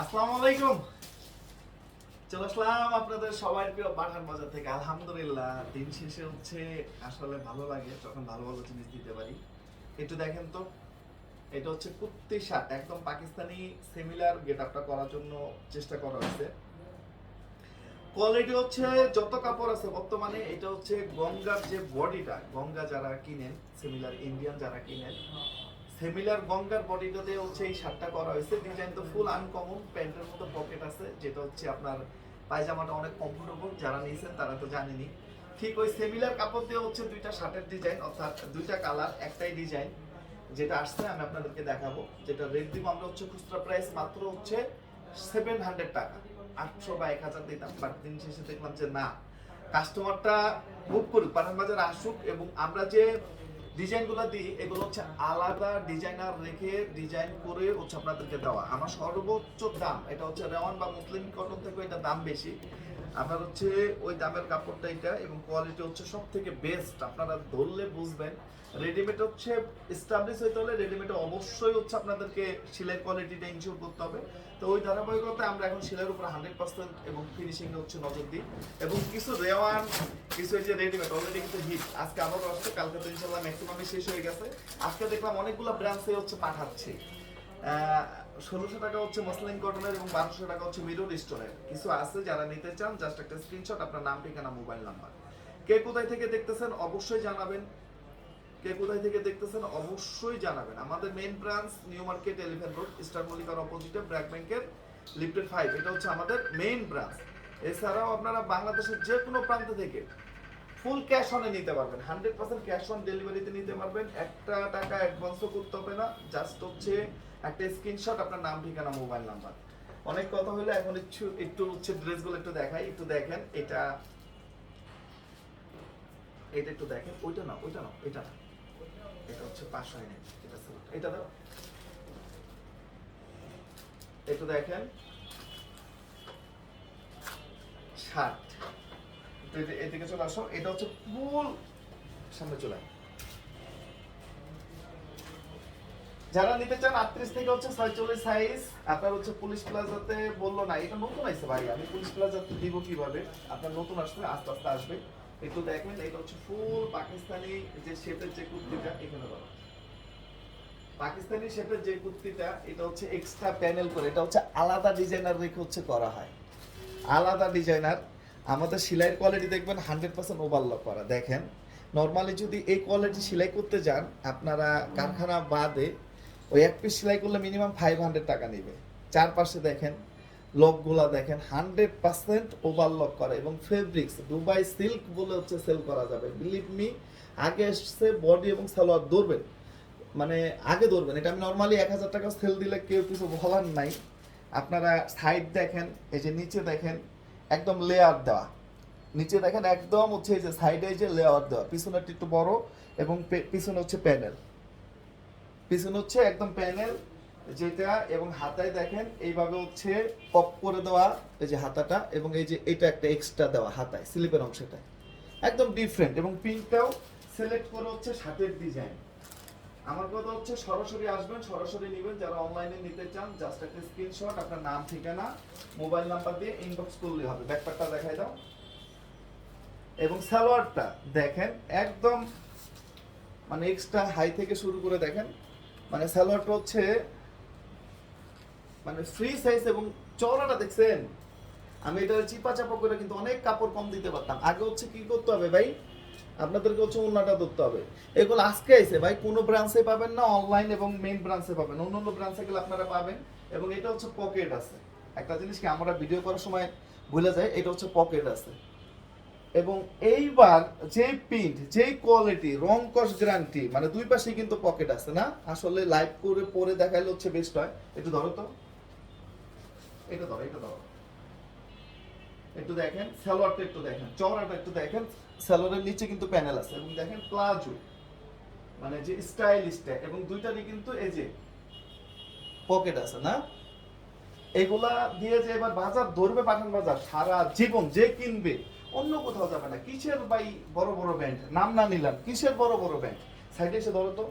আসসালামু আলাইকুম। চলে আসলাম আপনাদের প্রিয় পাঠান বাজার থেকে। আলহামদুলিল্লাহ, দিন শেষে হচ্ছে আসলে ভালো লাগে যখন ভালো ভালো জিনিস দিতে পারি। একটু দেখেন তো, এটা হচ্ছে শার্ট, একদম পাকিস্তানি সিমিলার গেট আপটা করার জন্য চেষ্টা করা হয়েছে। কোয়ালিটি হচ্ছে যত কাপড় আছে বর্তমানে, এটা হচ্ছে গঙ্গার যে বডিটা, গঙ্গা যারা কিনেন সিমিলার ইন্ডিয়ান যারা কিনেন সিমিলার গঙ্গার বডিটাতে হচ্ছে এই শার্টটা করা হয়েছে। ডিজাইন তো ফুল আনকমন প্যান্টের মতো পকেট আছে, যেটা হচ্ছে আপনার পায়জামাটা অনেক কমফোর্টেবল যারা নিয়েছেন তারা তো জানেনই। ঠিক ওই সিমিলার কাপড় দিয়ে হচ্ছে দুইটা শার্টের ডিজাইন অর্থাৎ দুইটা কালার একটাই ডিজাইন যেটা আসছে, আমি আপনাদেরকে দেখাবো। যেটা রেট দিব আমরা হচ্ছে খুচরা প্রাইস মাত্র হচ্ছে সেভেন হান্ড্রেড টাকা। আটশো বা এক হাজার দিতাম বাট দিন শেষে দেখলাম যে না কাস্টমারটা বুক করুক পাঠান বাজার আসুক, এবং আমরা যে ডিজাইনগুলো দিই, এগুলো হচ্ছে আলাদা ডিজাইনার রেখে ডিজাইন করে হচ্ছে আপনাদেরকে দেওয়া। আমার সর্বোচ্চ দাম, এটা হচ্ছে রেওয়ান বা মুসলিম কটন থেকে এটা দাম বেশি। আপনার হচ্ছে ওই দামের কাপড়টা এটা এবং কোয়ালিটি হচ্ছে সব থেকে বেস্ট আপনারা ধরলে বুঝবেন। রেডিমেড হচ্ছে এস্টাবলিশ হইতে হলে রেডিমেড অবশ্যই হচ্ছে আপনাদেরকে সেলাই কোয়ালিটিটা ইনশিওর করতে হবে। তো ওই ধারাবাহিকতায় আমরা এখন সেলাইয়ের উপর হান্ড্রেড পার্সেন্ট এবং ফিনিশিং হচ্ছে নজর দিই। এবং কিছু রেওয়ান, কিছু এই যে রেডিমেড অলরেডি কিন্তু হিট আজকে আবারও আসছে, কালকে তো ইনশাল্লাহ ম্যাক্সিমামই শেষ হয়ে গেছে। আজকে দেখলাম অনেকগুলো ব্রাঞ্চে হচ্ছে পাঠাচ্ছে। ষোলোশো টাকা হচ্ছে মসলিন কটনের এবং বারোশো টাকা হচ্ছে মিরর স্টোনের কিছু আছে যারা নিতে চান জাস্ট একটা স্ক্রিনশট আপনার নাম, ঠিকানা মোবাইল নাম্বার কে কোথায় থেকে দেখতেছেন, অবশ্যই জানাবেন। কে কোথায় থেকে দেখতেছেন অবশ্যই জানাবেন। আমাদের main branch new market elephant road star মল্লিকার অপোজিটে ব্র্যাক ব্যাংকের লিফটেড ফাইভ এটা হচ্ছে আমাদের মেইন ব্রাঞ্চ এছাড়াও আপনারা বাংলাদেশের যে কোনো প্রান্ত থেকে ফুল ক্যাশ অনে নিতে পারবেন। হান্ড্রেড পার্সেন্ট ক্যাশ অন ডেলিভারিতে নিতে পারবেন। একটা টাকা অ্যাডভান্সও করতে হবে না। জাস্ট হচ্ছে একটা স্ক্রিনশট আপনার নাম, ঠিকানা মোবাইল নাম্বার অনেক কথা হলো, এখন একটু একটু হচ্ছে ড্রেসগুলো একটু দেখাই, একটু দেখেন। এটা এটা একটু দেখেন। ওইটা না ওইটা না এটা না এটা হচ্ছে পাঁচশো এনে এটা এটা দাও। দেখেন। ষাট। এদিকে চলে আসো। এটা হচ্ছে সামনে চলে যারা নিতে চান আটত্রিশ থেকে হচ্ছে ছয়চল্লিশ সাইজ আপনার হচ্ছে পুলিশ প্লাজাতে বলল না, এটা নতুন আসছে ভাই। আমি পুলিশ প্লাজাতে দিব কীভাবে? আপনার নতুন আসবে আস্তে আস্তে আসবে। একটু দেখবেন, এটা হচ্ছে ফুল পাকিস্তানি যে শেপের যে কুর্তিটা, এখানে বলো পাকিস্তানি শেপের যে কুর্তিটা, এটা হচ্ছে এক্সট্রা প্যানেল করে, এটা হচ্ছে আলাদা ডিজাইনার রেখে হচ্ছে করা হয়। আলাদা ডিজাইনার আমাদের সেলাইয়ের কোয়ালিটি দেখবেন হান্ড্রেড পার্সেন্ট ওভারলক করা। দেখেন নর্মালি যদি এই কোয়ালিটি সেলাই করতে যান, আপনারা কারখানা বাদে ওই এক পিস সেলাই করলে মিনিমাম ফাইভ হান্ড্রেড টাকা নেবে। চারপাশে দেখেন লকগুলা দেখেন হান্ড্রেড পার্সেন্ট ওভারলক করা এবং ফেব্রিক্স দুবাই সিল্ক বলে হচ্ছে সেল করা যাবে। বিলিভ মি আগে এসছে বডি এবং সালোয়ার ধরবেন। মানে আগে ধরবেন। এটা আমি নর্মালি এক হাজার টাকা সেল দিলে কেউ কিছু বলার নাই। আপনারা সাইড দেখেন, এই যে নিচে দেখেন, একদম লেয়ার দেওয়া। নিচে দেখেন একদম হচ্ছে এই যে সাইডে যে লেয়ার দেওয়া। পিছনেরটা একটু বড় এবং পিছনে হচ্ছে প্যানেল পিছনে হচ্ছে একদম প্যানেল যেটা এবং হাতায় দেখেন, এইভাবে হচ্ছে পপ করে দেওয়া এই যে হাতাটা এবং এই যে এটা একটা এক্সট্রা দেওয়া হাতায়, স্লিপের অংশটা একদম ডিফারেন্ট এবং পিনটাও সিলেক্ট করে হচ্ছে শার্টের ডিজাইন আমার কথা হচ্ছে সরাসরি আসবেন, সরাসরি নেবেন। যারা অনলাইনে নিতে চান জাস্ট একটা স্ক্রিনশট আপনার নাম, ঠিকানা মোবাইল নাম্বার দিয়ে ইনবক্স করলে হবে। ব্যাকপ্যাকটা দেখাই দাও। এবং সালোয়ারটা দেখেন, একদম মানে এক্সট্রা হাই থেকে শুরু করে দেখেন মানে সালোয়ারটা হচ্ছে মানে ফ্রি সাইজ এবং চওড়াটা দেখছেন? আমি এটা চিপা চাপা করে কিন্তু অনেক কাপড় কম দিতে পারতাম। আগে হচ্ছে কি করতে হবে ভাই? আপনাদেরকে হচ্ছে উন্নাটা ধরতে হবে। এগুলো আজকে আইছে। ভাই, কোনো ব্রাঞ্চে পাবেন না অনলাইন এবং মেইন ব্রাঞ্চে পাবেন। অন্য অন্য ব্রাঞ্চে গেলে আপনারা পাবেন। এবং এটা হচ্ছে পকেট আছে। একটা জিনিস কি, আমরা ভিডিও করার সময় ভুলে যাই, এটা হচ্ছে পকেট আছে। এবং এইবার যে প্রিন্ট যেই কোয়ালিটি রং কস গ্যারান্টি মানে দুই পাশে কিন্তু পকেট আছে না? আসলে লাইভ করে, পরে দেখাইলে হচ্ছে বেস্ট হয়। একটু ধরো তো। এটা ধরো এটা ধরো। একটু দেখেন, সালোয়ারটা একটু দেখেন, চওড়াটা একটু দেখেন, সালোয়ারের নিচে কিন্তু প্যানেল আছে। এবং দেখেন প্লাজো মানে যে স্টাইলিশটা এবং দুইটারই কিন্তু এই যে পকেট আছে, না? এগুলা দিয়ে যে এবার বাজার ধরবে, পাঠান বাজার, সারা জীবন যে কিনবে, অন্য কোথাও যাবে না। কিসের ভাই বড় বড় ব্যান্ড? নাম না নিলাম, কিসের বড় বড় ব্যান্ড? সাইডে এসে ধরো তো।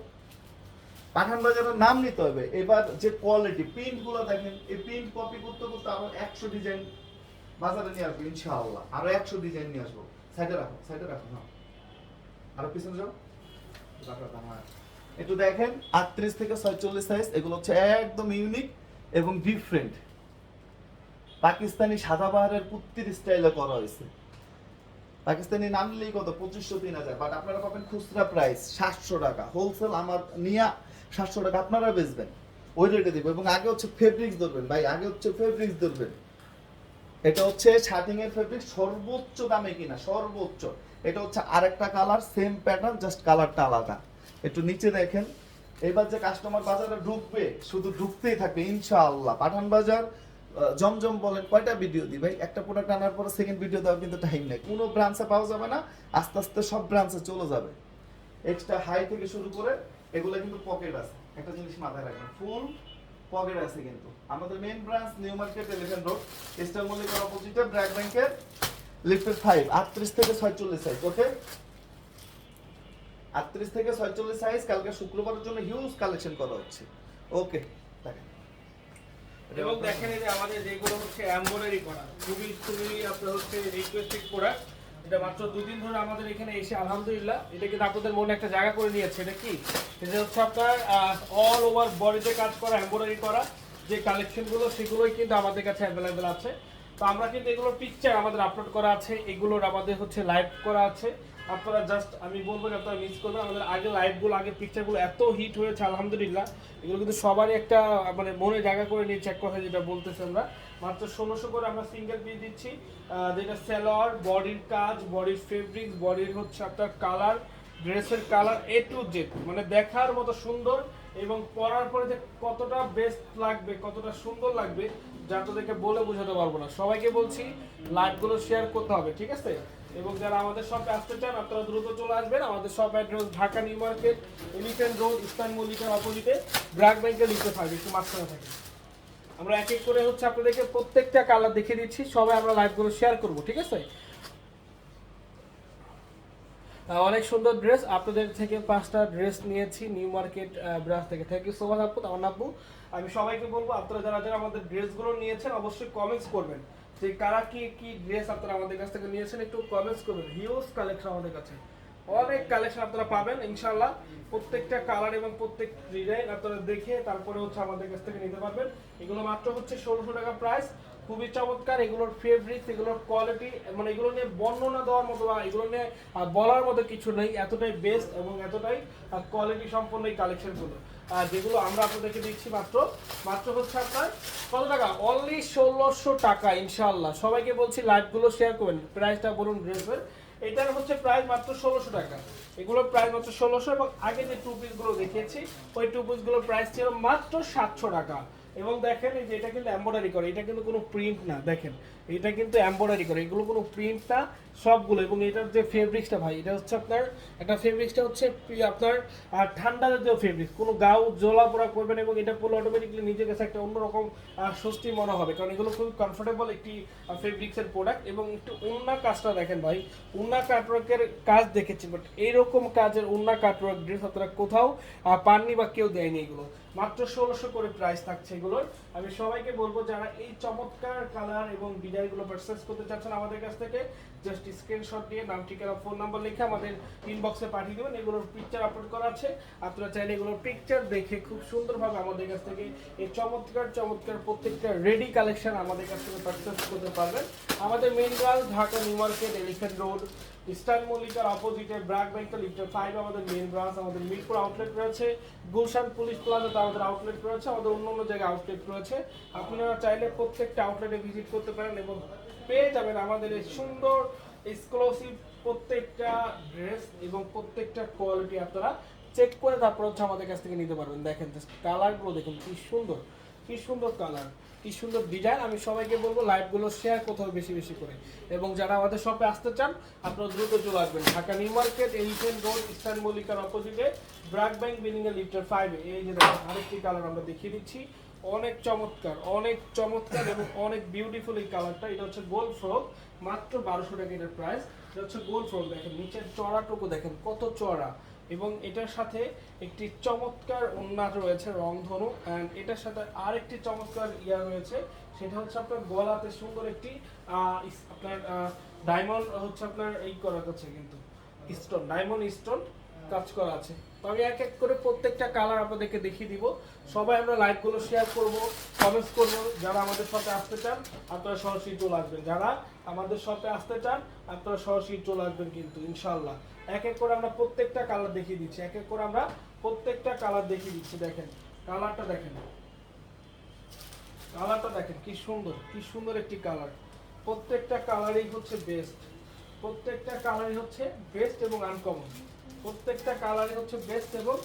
পাঠান বাজারের নাম নিতে হবে। এবার যে কোয়ালিটি প্রিন্টগুলো দেখেন, এই প্রিন্ট কপি করতে করতে আরও একশো ডিজাইন বাজারে নিয়ে আসব, ইনশাআল্লাহ। আরও একশো ডিজাইন নিয়ে আসব। সাইডে রাখো সাইডে রাখো হ্যাঁ। আরও পিছনে যাও। হ্যাঁ। একটু দেখেন, আটত্রিশ থেকে ছয়চল্লিশ সাইজ এগুলো হচ্ছে একদম ইউনিক এবং ডিফারেন্ট পাকিস্তানি সাদাবাহারের কুত্তির স্টাইলে করা হয়েছে। পাকিস্তানি নাম নিলেই কত? পঁচিশশো, তিন হাজার। বাট আপনারা পাবেন খুচরা প্রাইস সাতশো টাকা। হোলসেল আমার নিয়ে সাতশো টাকা, আপনারা বেচবেন। ওই রেটে দিব। এবং আগে হচ্ছে ফেব্রিক্স ধরবেন। ভাই, আগে হচ্ছে ফেব্রিক্স ধরবেন। এটা হচ্ছে শার্টিং এর ফেব্রিক সর্বোচ্চ দামে কিনা, সর্বোচ্চ। এটা হচ্ছে আরেকটা কালার সেম প্যাটার্ন জাস্ট কালারটা আলাদা। একটু নিচে দেখেন। এবার যে কাস্টমার বাজারে ঢুকবে, শুধু ঢুকতেই থাকবে, ইনশাআল্লাহ। পাঠান বাজার জমজম বলেন, কয়টা ভিডিও দিই ভাই? একটা প্রোডাক্ট আনার পরে সেকেন্ড ভিডিও দেওয়ার কিন্তু টাইম নেই। কোনো ব্রাঞ্চে পাওয়া যাবে না, আস্তে আস্তে সব ব্রাঞ্চে চলে যাবে। এক্সট্রা হাই থেকে শুরু করে এগুলো কিন্তু পকেট আছে। একটা জিনিস মাথায় রাখবেন ফুল পকেট আছে কিন্তু। আমাদের main branch new market elephant road eastern মল্লিকার অপোজিটে ব্র্যাক ব্যাংকের লিফটেড ফাইভ আটত্রিশ থেকে ছয়চল্লিশ সাইজ ওকে আটত্রিশ থেকে ছয়চল্লিশ সাইজ কালকে শুক্রবারের জন্য হিউজ কালেকশন করা হচ্ছে। ওকে দেখেন। এবং দেখেন যে আমাদের যেগুলো হচ্ছে এমব্রয়ডারি করা, খুবই খুবই আপনার হচ্ছে রিকোয়েস্টেড প্রোডাক্ট এটা মাত্র দুদিন ধরে আমাদের এখানে এসে আলহামদুলিল্লাহ, এটা কিন্তু আপনাদের মনে একটা জায়গা করে নিয়েছে, এটা কি? এটা হচ্ছে আপনার অল ওভার বডিতে কাজ করা এমব্রয়ডারি করা, যে কালেকশনগুলো সেগুলোই কিন্তু আমাদের কাছে অ্যাভেলেবেল আছে। তো আমরা কিন্তু এগুলোর পিকচার আমাদের আপলোড করা আছে, এগুলোর আমাদের হচ্ছে লাইভ করা আছে। আপনারা জাস্ট আমি বলব যে আপনারা মিস করবেন। আমাদের আগে লাইভগুলো আগে পিকচারগুলো এত হিট হয়েছে, আলহামদুলিল্লাহ। এগুলো কিন্তু সবারই একটা মানে মনে জায়গা করে নিয়েছে এক কথা যেটা বলতেছি আমরা। মাত্র ষোলোশো করে আমরা সিঙ্গেল পিস দিচ্ছি। যেটা সেলর বডির কাজ বডির ফেব্রিক বডির হচ্ছে আপনার কালার ড্রেসের কালার এ টু জেড মানে দেখার মতো সুন্দর এবং পরার পরে যে কতটা বেস্ট লাগবে, কতটা সুন্দর লাগবে যা তোদেরকে বলে বোঝাতে পারব না। সবাইকে বলছি, লাইভগুলো শেয়ার করতে হবে, ঠিক আছে? এবং যারা আমাদের শপে আসতে চান, আপনারা দ্রুত চলে আসবেন। আমাদের shop address Dhaka new market elephant road eastern মল্লিকার অপোজিটে ব্র্যাক ব্যাংকের লিখতে থাকবে, একটু মাঝখানে থাকে আমরা এক এক করে হচ্ছে আপনাদেরকে প্রত্যেকটা কালার দেখিয়ে দিচ্ছি, সবাই আমরা লাইভগুলো শেয়ার করব, ঠিক আছে? অনেক সুন্দর ড্রেস আপনাদের থেকে পাঁচটা ড্রেস নিয়েছি নিউ মার্কেট ব্রাঞ্চ থেকে। থ্যাংক ইউ সো মাচ আপু, আমার আব্বু আমি সবাইকে বলব, আপনারা যারা যারা আমাদের ড্রেসগুলো নিয়েছেন, অবশ্যই কমেন্টস করবেন। যে কারা কি কি ড্রেস আপনারা আমাদের কাছ থেকে নিয়েছেন, একটু কমেন্টস করবেন। হিউজ কালেকশন আমাদের কাছে। অনেক কালেকশন আপনারা পাবেন ইনশাল্লাহ প্রত্যেকটা কালার এবং প্রত্যেক ডিজাইন আপনারা দেখে তারপরে হচ্ছে আমাদের কাছ থেকে নিতে পারবেন। এগুলো মাত্র হচ্ছে ষোলোশো টাকা প্রাইস খুবই চমৎকার, এগুলোর ফেব্রিক্স এগুলোর কোয়ালিটি মানে এগুলো নিয়ে বর্ণনা দেওয়ার মতো বা এগুলো নিয়ে বলার মতো কিছু নেই, এতটাই বেস্ট এবং এতটাই কোয়ালিটি সম্পন্ন এই কালেকশনগুলো আর যেগুলো আমরা আপনাদেরকে দিচ্ছি মাত্র মাত্র হচ্ছে আপনার কত টাকা? অনলি ষোলোশো টাকা ইনশাল্লাহ সবাইকে বলছি লাইভগুলো শেয়ার করবেন প্রাইসটা বলুন ড্রেসের। এটার হচ্ছে প্রাইস মাত্র ষোলোশো টাকা। এগুলোর প্রাইস মাত্র ষোলোশো এবং আগে যে টু পিসগুলো দেখিয়েছি, ওই টু পিসগুলোর প্রাইস ছিল মাত্র সাতশো টাকা। এবং দেখেন এই যে এটা কিন্তু এম্বয়ডারি করে, এটা কিন্তু কোনো প্রিন্ট না, দেখেন। এটা কিন্তু এম্বয়ডারি করে, এগুলো কোনো প্রিন্ট না, সবগুলো। এবং এটার যে ফেব্রিক্সটা ভাই, এটা হচ্ছে আপনার, একটা ফেব্রিক্সটা হচ্ছে আপনার ঠান্ডা জাতীয় ফেব্রিক্স কোনো গাও জ্বলা পোড়া করবেন এবং এটা পরলে অটোমেটিকলি নিজের কাছে একটা অন্যরকম স্বস্তি মনে হবে। কারণ এগুলো খুব কমফোর্টেবল একটি ফেব্রিক্সের প্রোডাক্ট এবং একটু উন্না কাজটা দেখেন ভাই, উন্না কাটওয়ার্কের কাজ দেখেছি বাট এইরকম কাজের উন্না কাটওয়ার্ক ড্রেস আপনারা কোথাও পাননি বা কেউ দেয়নি এগুলো। মাত্র ষোলোশো করে প্রাইস থাকছে এগুলোর। আমি সবাইকে বলব, যারা এই চমৎকার কালার এবং ডিজাইনগুলো পারচেস করতে চাচ্ছেন আমাদের কাছ থেকে জাস্ট স্ক্রিনশট দিয়ে নাম, ঠিকানা ফোন নাম্বার লিখে আমাদের ইনবক্সে পাঠিয়ে দেবেন। এগুলোর পিকচার আপলোড করা আছে। আপনারা চাইলে এগুলোর পিকচার দেখে খুব সুন্দরভাবে আমাদের কাছ থেকে এই চমৎকার চমৎকার প্রত্যেকটা রেডি কালেকশন আমাদের কাছ থেকে পারচেস করতে পারবেন। আমাদের branch Dhaka new market elephant road eastern মল্লিকার অপোজিটে ব্র্যাক ব্যাংকের লিফটার ফাইভ আমাদের মেইন ব্রাঞ্চ আমাদের মিরপুর আউটলেট রয়েছে। গুলশান পুলিশ প্লাজাতে আমাদের আউটলেট রয়েছে, আমাদের অন্য অন্য জায়গায় আউটলেট রয়েছে। আপনারা চাইলে প্রত্যেকটা আউটলেটে ভিজিট করতে পারেন এবং পেয়ে যাবেন আমাদের এই সুন্দর এক্সক্লুসিভ প্রত্যেকটা ড্রেস এবং প্রত্যেকটা কোয়ালিটি আপনারা চেক করে তারপর হচ্ছে আমাদের কাছ থেকে নিতে পারবেন। দেখেন কালারগুলো দেখুন কি সুন্দর। কি সুন্দর কালার কি সুন্দর ডিজাইন আমি সবাইকে বলব লাইভগুলো শেয়ার কোথাও বেশি বেশি করে। এবং যারা আমাদের শপে আসতে চান, আপনারা দ্রুত চলে আসবেন। Dhaka new market elephant road eastern মল্লিকার অপোজিটে ব্র্যাক ব্যাংক বিল্ডিং এর লিফটার ফাইভে এই যে দেখেন, আরেকটি কালার আমরা দেখিয়ে দিচ্ছি। অনেক চমৎকার অনেক চমৎকার এবং অনেক বিউটিফুল এই কালারটা এটা হচ্ছে গোল্ড ফ্রক মাত্র বারোশো টাকা এটার প্রাইস এটা হচ্ছে গোল্ড ফ্রক দেখেন, নিচের চড়াটুকু দেখেন, কত চড়া। এবং এটার সাথে একটি চমৎকার উন্নাট রয়েছে, রংধনু অ্যান্ড এটার সাথে আর একটি চমৎকার ইয়া রয়েছে, সেটা হচ্ছে আপনার গলাতে সুন্দর একটি আপনার ডায়মন্ড হচ্ছে আপনার এই করা আছে কিন্তু স্টোন ডায়মন্ড স্টোন কাজ করা আছে। আমি এক এক করে প্রত্যেকটা কালার আপনাদেরকে দেখিয়ে দিব। সবাই আমরা লাইভগুলো শেয়ার করব কমেন্টস করব, যারা আমাদের সাথে আসতে চান, আপনারা সরাসরি চলে আসবেন। যারা আমাদের সাথে আসতে চান, আপনারা সরাসরি চলে আসবেন কিন্তু ইনশাল্লাহ এক এক করে আমরা প্রত্যেকটা কালার দেখিয়ে দিচ্ছি। এক এক করে আমরা প্রত্যেকটা কালার দেখিয়ে দিচ্ছি। দেখেন কালারটা দেখেন। কালারটা দেখেন, কি সুন্দর কি সুন্দর একটি কালার প্রত্যেকটা কালারই হচ্ছে বেস্ট প্রত্যেকটা কালারই হচ্ছে বেস্ট এবং আনকমন প্রত্যেকটা কালারই হচ্ছে বেস্ট এবং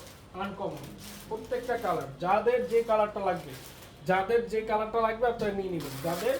আনকমন প্রত্যেকটা কালার যাদের যে কালারটা লাগবে, যাদের যে কালারটা লাগবে আপনারা নিয়ে নেবেন। যাদের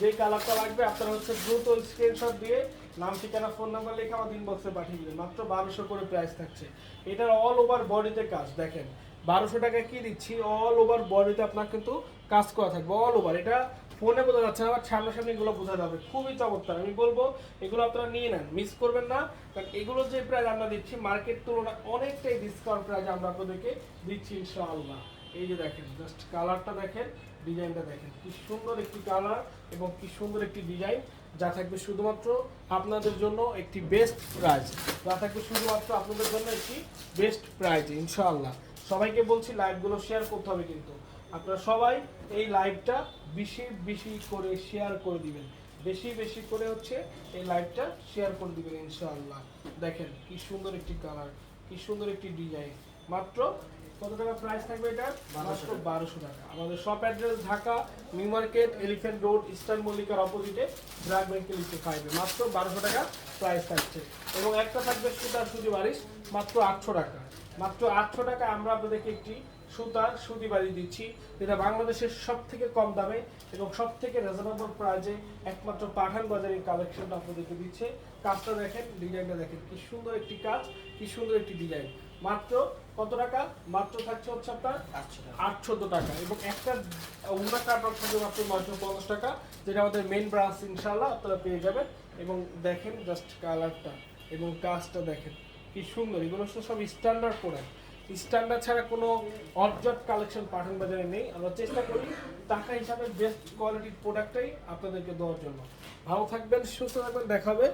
যে কালারটা লাগবে, আপনারা হচ্ছে দ্রুত স্ক্রিনশট দিয়ে নাম, ঠিকানা ফোন নাম্বার লিখে আমাদের ইনবক্সে পাঠিয়ে দিবেন। মাত্র বারোশো করে প্রাইস থাকছে। এটার অল ওভার বডিতে কাজ, দেখেন। বারোশো টাকা কি দিচ্ছি? অল ওভার বডিতে আপনার কিন্তু কাজ করা থাকবে অল ওভার এটা ফোনে বোঝা যাচ্ছে না, আবার সামনাসামনি এগুলো বোঝা যাবে। খুবই চমৎকার। আমি বলব, এগুলো আপনারা নিয়ে নেন মিস করবেন না। কারণ এগুলো যে প্রাইস আমরা দিচ্ছি মার্কেট তুলনায় অনেকটাই ডিসকাউন্ট প্রাইস আমরা আপনাদেরকে দিচ্ছি, ইনশাআল্লাহ। এই যে দেখেন জাস্ট কালারটা দেখেন ডিজাইনটা দেখেন। কি সুন্দর একটি কালার এবং কি সুন্দর একটি ডিজাইন যা থাকবে শুধুমাত্র আপনাদের জন্য একটি বেস্ট প্রাইজ যা থাকবে শুধুমাত্র আপনাদের জন্য একটি বেস্ট প্রাইজ ইনশাআল্লাহ। সবাইকে বলছি লাইভগুলো শেয়ার করতে হবে কিন্তু। আপনারা সবাই এই লাইভটা বেশি বেশি করে শেয়ার করে দিবেন। বেশি বেশি করে হচ্ছে এই লাইভটা শেয়ার করে দিবেন ইনশাআল্লাহ। দেখেন কি সুন্দর একটি কালার কি সুন্দর একটি ডিজাইন মাত্র কত টাকা প্রাইস থাকবে এটা? মাত্র বারোশো টাকা। আমাদের shop address Dhaka new market elephant road eastern মল্লিকার অপোজিটে ব্র্যাক ব্যাংকে লিখতে পাইবে। মাত্র বারোশো টাকা প্রাইস থাকছে। এবং একটা থাকবে সুতার সুজি বারিশ মাত্র আটশো টাকা। মাত্র আটশো টাকা আমরা আপনাদেরকে একটি সুতার সুতি বাড়ি দিচ্ছি যেটা বাংলাদেশের সব থেকে কম দামে এবং সব থেকে রিজনেবল প্রাইজে একমাত্র পাঠান বাজারের কালেকশনটা আপনাদেরকে দিচ্ছে। কাজটা দেখেন ডিজাইনটা দেখেন কি সুন্দর একটি কাজ কি সুন্দর একটি ডিজাইন মাত্র কত টাকা? মাত্র থাকছে হচ্ছে আপনার আটশো টাকা। এবং একটা উন্নত কাপড় থাকবে মাত্র নয়শো পঞ্চাশ টাকা যেটা আমাদের মেন ব্রাঞ্চ ইনশাল্লাহ আপনারা পেয়ে যাবেন। এবং দেখেন জাস্ট কালারটা এবং কাজটা দেখেন কি সুন্দর। এগুলো সব স্ট্যান্ডার্ড প্রোডাক্ট স্ট্যান্ডার্ড ছাড়া কোনো অবজেক্ট কালেকশন পাঠান বাজারে নেই। আমরা চেষ্টা করি টাকা হিসাবে বেস্ট কোয়ালিটির প্রোডাক্টটাই আপনাদেরকে দেওয়ার জন্য। ভালো থাকবেন, সুস্থ থাকবেন দেখাবে